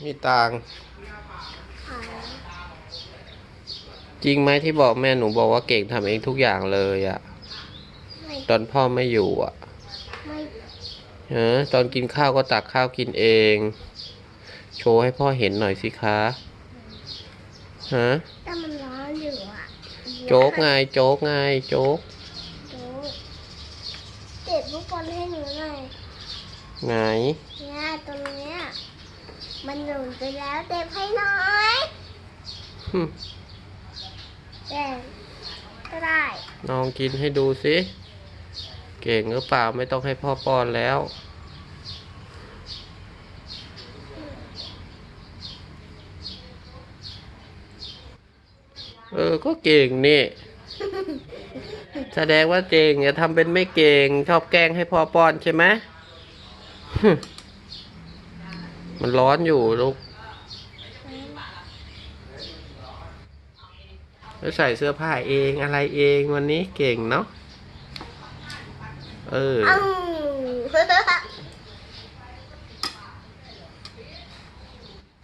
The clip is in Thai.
มีตังค์หาจริงไหมที่บอกแม่หนูบอกว่าเก่งทำเองทุกอย่างเลยอะไม่ตอนพ่อไม่อยู่อะไม่ฮะตอนกินข้าวก็ตักข้าวกินเอง โชว์ให้พ่อเห็นหน่อยสิคะฮะแต่มันร้อนอยู่อะโจ๊กไงโจ๊กไงโจ๊กโจ๊กเก็บลูกบอลให้หนูหน่อยไงเนี่ยตรงเนี้ย มันหนุนไปแล้วเก็บให้หน่อยหึแต่ก็ได้ลองกินให้ดูสิ เก่งหรือเปล่าไม่ต้องให้พ่อป้อนแล้ว เออ ก็เก่งนี่ แสดงว่าเก่งอย่าทำเป็นไม่เก่ง ชอบแกล้งให้พ่อป้อนใช่ไหมหึ มันร้อนอยู่ลูกแล้วใส่เสื้อผ้าเองอะไรเองวันนี้เก่งเนาะ เออ